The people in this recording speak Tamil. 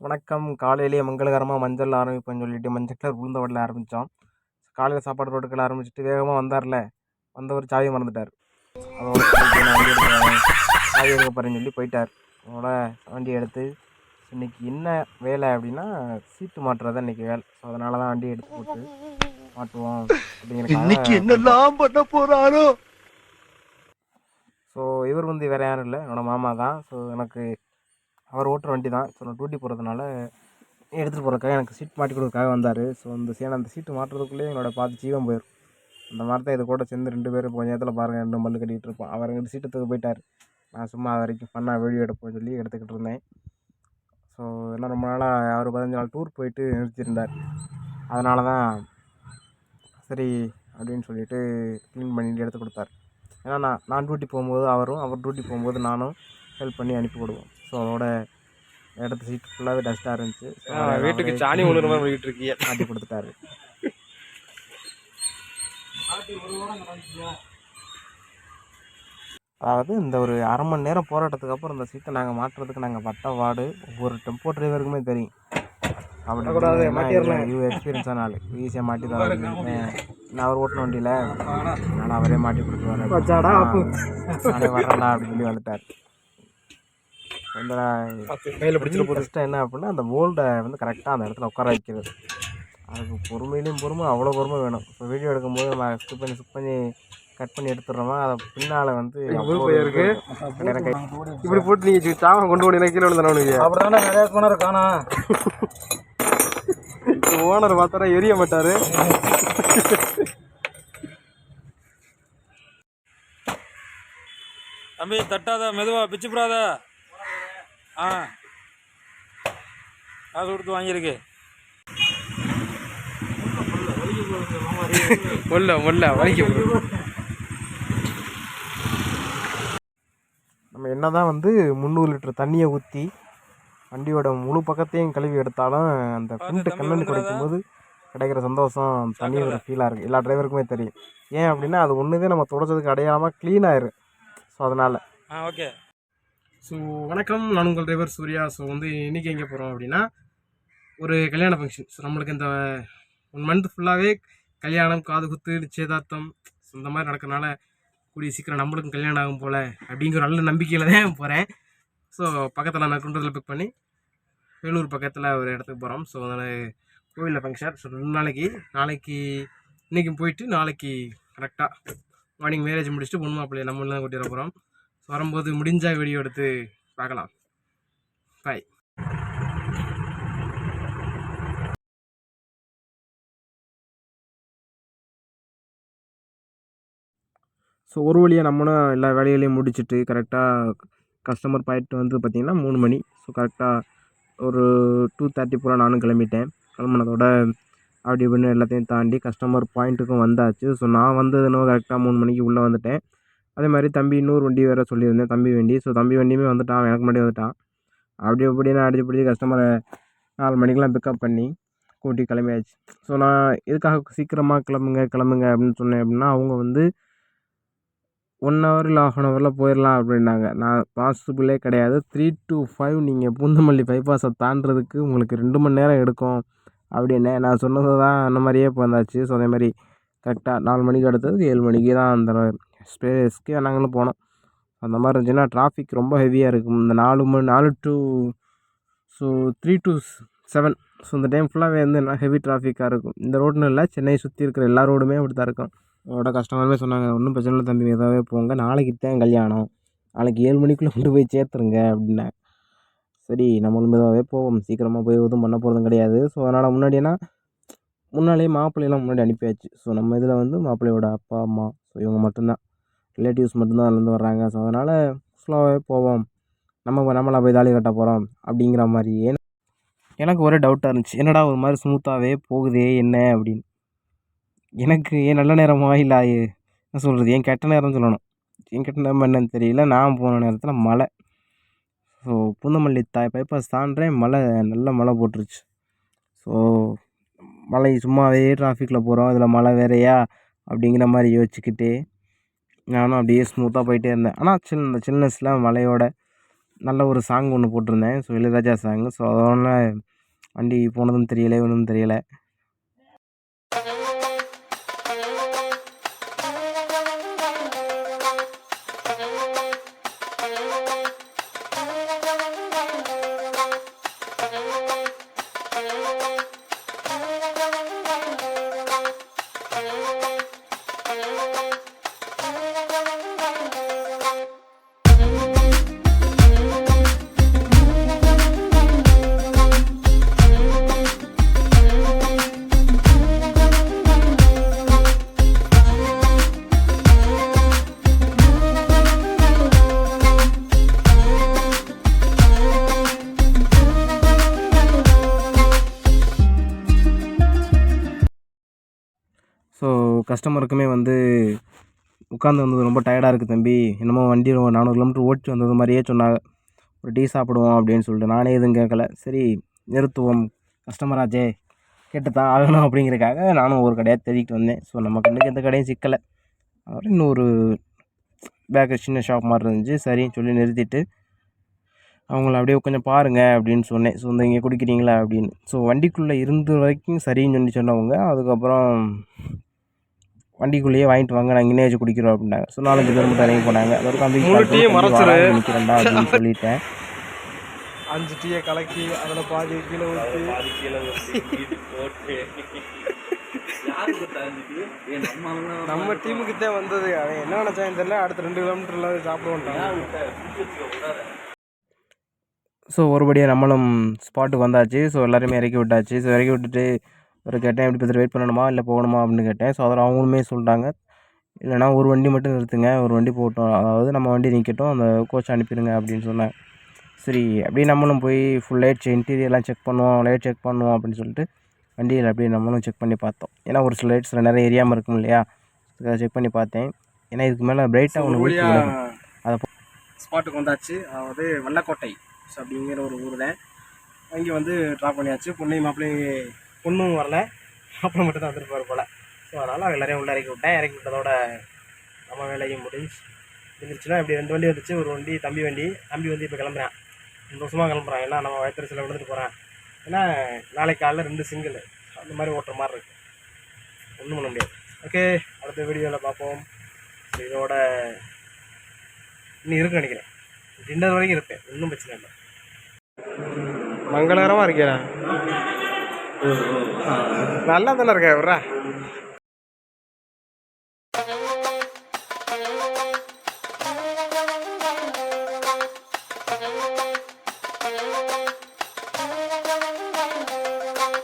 வணக்கம். காலையிலேயே மங்களகரமாக மஞ்சள் ஆரம்பிப்போம்னு சொல்லிட்டு மஞ்சள் கலர் உளுந்த வடையில் ஆரம்பித்தோம் காலையில் சாப்பாடு போட்டுக்கலாம் ஆரம்பிச்சுட்டு வேகமாக வந்தார்ல வந்தவர் சாவி மறந்துட்டார். அதோட. சாவி எடுக்க போகிறேன்னு சொல்லி போயிட்டார். அதோட வண்டி எடுத்து இன்னைக்கு என்ன வேலை அப்படின்னா சீட்டு மாட்டுறது இன்னைக்கு வேலை. ஸோ அதனால தான் வண்டி எடுத்து போட்டு மாட்டுவோம் இன்னைக்கு அப்படிங்கிறதுக்காக என்னெல்லாம் பண்ண போறாரோ? ஸோ இவர் வந்து வேறு யாரும் இல்லை. என்னோட மாமா தான் ஸோ எனக்கு அவர் ஓட்டுற வண்டி தான். ஸோ நான் டியூட்டி போகிறதுனால எடுத்துகிட்டு போகிறதுக்காக எனக்கு சீட் மாட்டி கொடுக்கறதுக்காக வந்தார். ஸோ அந்த சீனை அந்த சீட்டு மாட்டுறதுக்குள்ளேயே என்னோட பார்த்து ஜீவன் போயிடும் அந்த மாதிரி தான் இது கூட சேர்ந்து ரெண்டு பேரும் கொஞ்ச நேரத்தில் பாருங்கள் ரெண்டு மல்லு கட்டிகிட்டு இருப்போம் அவர் ரெண்டு சீட்டு தூக்க போயிட்டார். நான் சும்மா அது வரைக்கும் ஃபன்னாக வீடியோ எடுப்போம்னு சொல்லி எடுத்துக்கிட்டு இருந்தேன். ஸோ என்ன ரொம்ப நாளாக அவர் பதினஞ்சு நாள் டூர் போயிட்டு நிறுத்தியிருந்தார். அதனால தான் சரி அப்படின்னு சொல்லிட்டு க்ளீன் பண்ணிட்டு எடுத்து கொடுத்தாரு. ஏன்னா நான் நான் டியூட்டி போகும்போது அவரும் அவர் டியூட்டி போகும்போது நானும் ஹெல்ப் பண்ணி அனுப்பி விடுவோம் ஸோ அதோட இடத்து சீட் ஃபுல்லாகவே டஸ்ட்டாக இருந்துச்சு. வீட்டுக்கு சாணி பண்ணி மாதிரி இருக்கீங்க. மாட்டி கொடுத்துட்டாரு. அதாவது இந்த ஒரு அரை மணி நேரம் போராட்டத்துக்கு அப்புறம் இந்த சீட்டை நாங்கள் மாட்டுறதுக்கு நாங்கள் பட்ட வார்டு ஒவ்வொரு டெம்போ டிரைவருக்குமே தெரியும். அப்படி எக்ஸ்பீரியன்ஸான ஆள். ஈஸியாக மாட்டி தான் நான் அவர் ஓட்டின வண்டியில். நான் அவரே மாட்டி கொடுத்துருவாரு. நானே வரேன்டா அப்படின்னு சொல்லி வந்துட்டார். இந்த கையில் பிடிச்சிட்டு கஷ்டம் என்ன அப்படின்னா அந்த மோல்டை வந்து கரெக்டாக அந்த இடத்துல உட்கார வைக்கிறது. அதுக்கு பொறுமையிலையும் பொறுமை அவ்வளோ பொறுமை வேணும். இப்போ வீடியோ எடுக்கும்போது நம்ம ஸ்கிப் பண்ணி ஸ்கிப் பண்ணி கட் பண்ணி எடுத்துடுறோமா அதை பின்னால் வந்து இருக்கு. இப்படி போட்டு நீங்க சாம கொண்டு போனீங்க கீழே விழுந்தானு அப்படிதானே நிறைய கோணர் காணா. ஓனர் பார்த்தாரா எரிய மாட்டாரு. தம்பி தட்டாத மெதுவா பிச்சு போடாத. ஆ. காசு கொடுத்து வாங்கியிருக்கு. முல்ல முல்ல வலிக்கு நம்ம என்ன தான் வந்து முந்நூறு லிட்டர் தண்ணியை ஊற்றி வண்டியோட முழு பக்கத்தையும் கழுவி எடுத்தாலும் அந்த பின்ட்டு கண்ணன் குடைக்கும் போது கிடைக்கிற சந்தோஷம் தனி ஒரு ஃபீலாக இருக்குது எல்லா டிரைவருக்குமே தெரியும். ஏன் அப்படின்னா அது ஒன்றுதே நம்ம தொடச்சதுக்கு அடையாமல் க்ளீன் ஆயிரும். ஸோ அதனால். ஆ ஓகே ஸோ வணக்கம். நான் உங்கள் டிரைவர் சூர்யா. ஸோ வந்து இன்றைக்கி எங்கே போகிறோம் அப்படின்னா ஒரு கல்யாண ஃபங்க்ஷன் ஸோ நம்மளுக்கு இந்த ஒன் மந்த் ஃபுல்லாகவே கல்யாணம் காது குத்து நிச்சயதார்த்தம் ஸோ இந்த மாதிரி நடக்கிறனால கூடிய சீக்கிரம் நம்மளுக்கும் கல்யாணம் ஆகும் போல் அப்படிங்கிற நல்ல நம்பிக்கையில் தான் போகிறேன் ஸோ பக்கத்தில் நான் குன்றத்தில் பிக் பண்ணி வேலூர் பக்கத்தில் ஒரு இடத்துக்கு போகிறோம் ஸோ அதனால் கோவிலில் ஃபங்க்ஷன் ஸோ ரெண்டு நாளைக்கு நாளைக்கு இன்றைக்கும் போயிட்டு நாளைக்கு கரெக்டாக மார்னிங் மேரேஜ் முடிச்சுட்டு பொண்ணு மாப்பிள்ளையை நம்ம தான் கூட்டிகிட்டு போகிறோம் வரும்போது முடிஞ்சா வீடியோ எடுத்து பார்க்கலாம். பாய் ஸோ ஒரு வழியாக நம்மளும் எல்லா வேலைகளையும் முடிச்சுட்டு கரெக்டாக கஸ்டமர் பாயிண்ட் வந்து பார்த்திங்கன்னா மூணு மணி. ஸோ கரெக்டாக ஒரு டூ தேர்ட்டி போல் நானும் கிளம்பிட்டேன். கிளம்புனதோட அப்படி இப்படின்னு எல்லாத்தையும் தாண்டி கஸ்டமர் பாயிண்ட்டுக்கும் வந்தாச்சு. ஸோ நான் வந்தது கரெக்டாக மூணு மணிக்கு உள்ளே வந்துட்டேன். அதே மாதிரி தம்பி இன்னொரு வண்டி வேறு சொல்லியிருந்தேன் தம்பி வண்டி. ஸோ தம்பி வண்டியுமே வந்துட்டான் எனக்கு முன்னாடி வந்துட்டான். அப்படி இப்படின்னு அடிச்சு பிடிச்சி கஸ்டமரை நாலு மணிக்கெலாம் பிக்கப் பண்ணி கூட்டி கிளம்பியாச்சு. ஸோ நான் எதுக்காக சீக்கிரமாக கிளம்புங்க கிளம்புங்க அப்படின்னு சொன்னேன் அப்படின்னா அவங்க வந்து ஒன் ஹவர் இல்லை ஆஃப் அன் ஹவரில் போயிடலாம் அப்படின்னாங்க. நான் பாசிபிளே கிடையாது. த்ரீ டு ஃபைவ் நீங்கள் பூந்தமல்லி பைபாஸை தாண்டுறதுக்கு உங்களுக்கு ரெண்டு மணி நேரம் எடுக்கும் அப்படின்னு நான் சொன்னது தான் அந்த மாதிரியே இப்போ வந்தாச்சு. ஸோ அதே மாதிரி கரெக்டாக நாலு மணிக்கு அடுத்தது ஏழு மணிக்கு தான் அந்த ஸ்பேஸ்க்கே நாங்களும் போனோம். அந்த மாதிரி இருந்துச்சுன்னா டிராஃபிக் ரொம்ப ஹெவியாக இருக்கும். இந்த நாலு மணி நாலு to so three to seven so இந்த டைம் ஃபுல்லாகவே வந்து என்ன ஹெவி டிராஃபிக்காக இருக்கும். இந்த ரோடுன்னு இல்லை சென்னையை சுற்றி இருக்கிற எல்லா ரோடுமே அப்படி தான் இருக்கும். அதோட கஸ்டமருமே சொன்னாங்க ஒன்றும் பிரச்சனை இல்லை தம்பி ஏதாவது போங்க. நாளைக்கு தான் கல்யாணம். நாளைக்கு ஏழு மணிக்குள்ளே கொண்டு போய் சேர்த்துருங்க அப்படின்னேன் சரி நம்மளும் இதாகவே போவோம். சீக்கிரமாக போய் எதுவும் பண்ண போகிறதும் கிடையாது. ஸோ அதனால் முன்னாடினா முன்னாடியே மாப்பிள்ளையெல்லாம் முன்னாடி அனுப்பியாச்சு. ஸோ நம்ம இதில் வந்து மாப்பிள்ளையோட அப்பா அம்மா. ஸோ இவங்க மட்டும்தான். ரிலேட்டிவ்ஸ் மட்டும்தான் அதுலேருந்து வர்றாங்க. ஸோ அதனால் ஸ்லோவாகவே போவோம். நம்ம நம்மளா போய் தாலி கட்ட போகிறோம் அப்படிங்கிற மாதிரி. ஏன் எனக்கு ஒரே டவுட்டாக இருந்துச்சு. என்னடா ஒரு மாதிரி ஸ்மூத்தாகவே போகுதே என்ன அப்படின்னு. எனக்கு ஏன் நல்ல நேரமா இல்லை என்ன சொல்கிறது ஏன் கெட்ட நேரம் சொல்லணும். ஏன் கெட்ட நேரம் என்னன்னு தெரியல. நான் போன நேரத்தில் மழை. ஸோ பூந்தமல்லி தாய் பைப்பாஸ் தாண்டேன் மழை நல்ல மழை போட்டுருச்சு. ஸோ மழை சும்மாவே டிராஃபிக்கில் போகிறோம் இதில் மழை வேறையா? அப்படிங்கிற மாதிரி யோசிச்சுக்கிட்டு நானும் அப்படியே ஸ்மூத்தாக போயிட்டே இருந்தேன். ஆனால் சில் இந்த சில்னஸில் மலையோட நல்ல ஒரு சாங் ஒன்று போட்டிருந்தேன். ஸோ இளையராஜா சாங் ஸோ அதனால் வண்டி போனதும் தெரியலை ஒன்றும் தெரியலை. ஸோ கஸ்டமருக்குமே வந்து உட்காந்து வந்தது ரொம்ப டயர்டாக இருக்குது தம்பி. என்னமோ வண்டி ரொம்ப நானூறு கிலோமீட்டர் ஓட்டி வந்தது மாதிரியே சொன்னாங்க. ஒரு டீ சாப்பிடுவோம் அப்படின்னு சொல்லிட்டு. நானே எதுவும் கேட்கல சரி நிறுத்துவோம். கஸ்டமராச்சே கேட்டு தான் ஆகணும் அப்படிங்கிறக்காக நானும் ஒரு கடையாக தேடிட்டு வந்தேன். ஸோ நம்ம கண்ணுக்கு எந்த கடையும் சிக்கலை. அப்புறம் இன்னொரு பேக்கரி சின்ன ஷாப் மாதிரி இருந்துச்சு. சரின்னு சொல்லி நிறுத்திட்டு அவங்கள அப்படியே கொஞ்சம் பாருங்கள் அப்படின்னு சொன்னேன். ஸோ இந்த இங்கே குடிக்கிறீங்களா அப்படின்னு. ஸோ வண்டிக்குள்ளே இருந்த வரைக்கும் சரின்னு சொல்லி சொன்னவங்க. அதுக்கப்புறம் வண்டிக்குள்ளேயே வாங்கிட்டு வாங்க நாங்கள் இங்கே வச்சு குடிக்கிறோம் அப்படின்னாங்க. ஸோ நாலஞ்சு பேர் மட்டும் இறங்கி போனாங்க. அது ஒரு கம்பி முழு டீயை மறைச்சிரு. நிற்கிறேன்டா அப்படின்னு சொல்லிட்டேன். அஞ்சு டீயை கலக்கி அதில் பாதி கீழே ஊற்றி நம்ம டீமுக்கு தான் வந்தது. அவன் என்ன நினச்சான்னு தெரியல. அடுத்த ரெண்டு கிலோமீட்டரில் சாப்பிடுவோம் ஸோ ஒருபடியாக நம்மளும் ஸ்பாட்டுக்கு வந்தாச்சு. ஸோ எல்லாருமே இறக்கி விட்டாச்சு. ஸோ இறக்கி விட்டுட்டு ஒரு கேட்டேன் எப்படி பத்திரம் வெயிட் பண்ணணுமா? இல்லை போகணுமா? அப்படின்னு கேட்டேன். ஸோ அதில் அவங்களுமே சொல்லிட்டாங்க இல்லைனா ஒரு வண்டி மட்டும் நிறுத்துங்க. ஒரு வண்டி போகட்டும் அதாவது நம்ம வண்டி நிற்கட்டும் அந்த கோச் அனுப்பிடுங்க அப்படின்னு சொன்னேன் சரி அப்படியே நம்மளும் போய் ஃபுல் லைட் இன்டீரியர்லாம் செக் பண்ணுவோம். லைட் செக் பண்ணுவோம் அப்படின்னு சொல்லிட்டு வண்டியில் அப்படியே நம்மளும் செக் பண்ணி பார்த்தோம். ஏன்னா ஒரு சில லைட்ஸில் நிறைய எரியாமல் இருக்கும் இல்லையா? அதை செக் பண்ணி பார்த்தேன். ஏன்னா இதுக்கு மேலே பிரைட்டாக ஒன்று அதை ஸ்பாட்டுக்கு வந்தாச்சு. அதாவது வெள்ளக்கோட்டை அப்படிங்கிற ஒரு ஊர் தான் அங்கே வந்து ட்ராப் பண்ணியாச்சு. பொண்ணையும் மாப்பிள்ளையும் பொண்ணும் வரல. அப்புறம் மட்டும் தான் வந்துருப்பார் போல். ஸோ அதனால் எல்லாரையும் உள்ளே இறக்கி விட்டேன். இறக்கி விட்டதோட நம்ம வேலையும் முடிஞ்சு இருந்துச்சுன்னா இப்படி ரெண்டு வண்டி வந்துச்சு. ஒரு வண்டி தம்பி வண்டி. தம்பி வந்து இப்போ கிளம்புறான். சந்தோஷமாக கிளம்புறான். ஏன்னா நம்ம வயத்திரசில் விழுந்துட்டு போகிறேன் ஏன்னா நாளைக்கு காலைல ரெண்டு சிங்கிள் அந்த மாதிரி ஓட்டுற மாதிரி இருக்குது ஒன்றும் பண்ண முடியாது. ஓகே அடுத்த வீடியோவில் பார்ப்போம். இதோட இன்னும் இருக்குன்னு நினைக்கிறேன். டின்னர் வரைக்கும் இருப்பேன். ஒன்றும் பிரச்சனை இல்லை. மங்களகரமாக இருக்கேன் நல்லா தானே இருக்கேன் விட்றா.